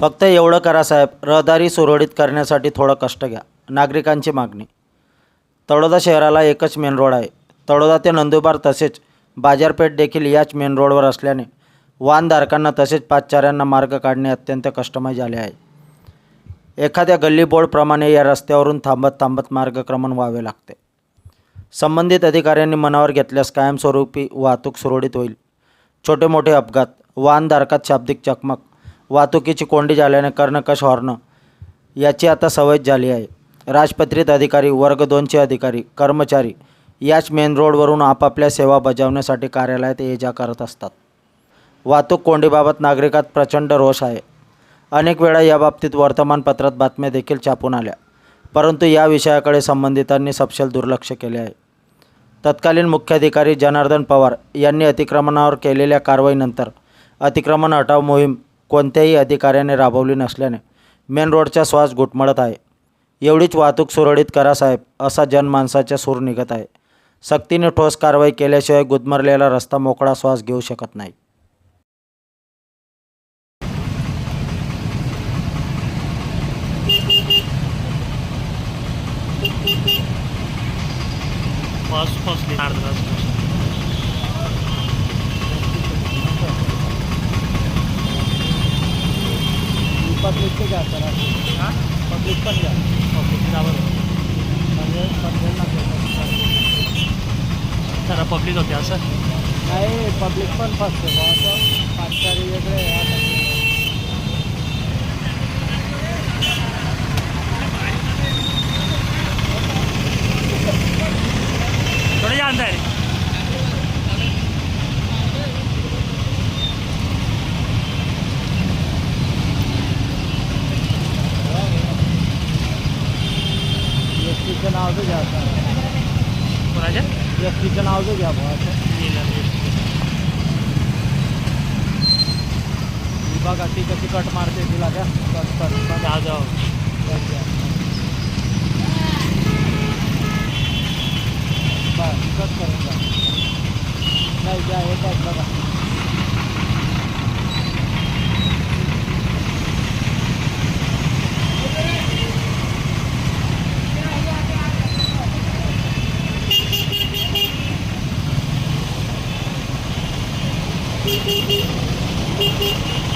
फक्त एवढं करा साहेब रहदारी सुरळीत करण्यासाठी थोडं कष्ट घ्या. नागरिकांची मागणी. तळोदा शहराला एकच मेन रोड आहे. तळोदा ते नंदुरबार तसेच बाजारपेठ देखील याच मेन रोडवर असल्याने वाहनधारकांना तसेच पाचचाऱ्यांना मार्ग काढणे अत्यंत कष्टमय झाले आहे. एखाद्या गल्ली बोर्डप्रमाणे या रस्त्यावरून थांबत थांबत मार्गक्रमण व्हावे लागते. संबंधित अधिकाऱ्यांनी मनावर घेतल्यास कायमस्वरूपी वाहतूक सुरळीत होईल. छोटे मोठे अपघात वाहनधारकात शाब्दिक चकमक वाहतुकीची कोंडी झाल्याने कर्णकश हॉर्न याची आता सवयच झाली आहे. राजपत्रित अधिकारी वर्ग दोनचे अधिकारी कर्मचारी याच मेन रोडवरून आपापल्या सेवा बजावण्यासाठी कार्यालयात ये जा करत असतात. वाहतूक कोंडीबाबत नागरिकात प्रचंड रोष आहे. अनेक वेळा याबाबतीत वर्तमानपत्रात बातम्या देखील छापून आल्या. परंतु या विषयाकडे संबंधितांनी सपशेल दुर्लक्ष केले आहे. तत्कालीन मुख्याधिकारी जनार्दन पवार यांनी अतिक्रमणावर केलेल्या कारवाईनंतर अतिक्रमण हटाव मोहीम कोणत्याही अधिकाऱ्याने राबवली नसल्याने मेन रोडचा श्वास घुटमळत आहे. एवढीच वाहतूक सुरळीत करा साहेब असा जनमानसाचा सूर निघत आहे. सक्तीने ठोस कारवाई केल्याशिवाय गुदमरलेला रस्ता मोकळा श्वास घेऊ शकत नाही. पास पास पब्लिकचे घ्या सर पब्लिक पण घ्या. म्हणजे पब्लिक जरा पब्लिक होते असं? नाही पब्लिक पण फसते. असं पाचचारी वेगळे हाउस गया था। राजा? ये किचन गया बहुत विभाग अति कति कट मारते दिला क्या कट कर आ जाओ। कट करूँगा। नहीं क्या एक बस बघा Beep beep beep. Beep beep.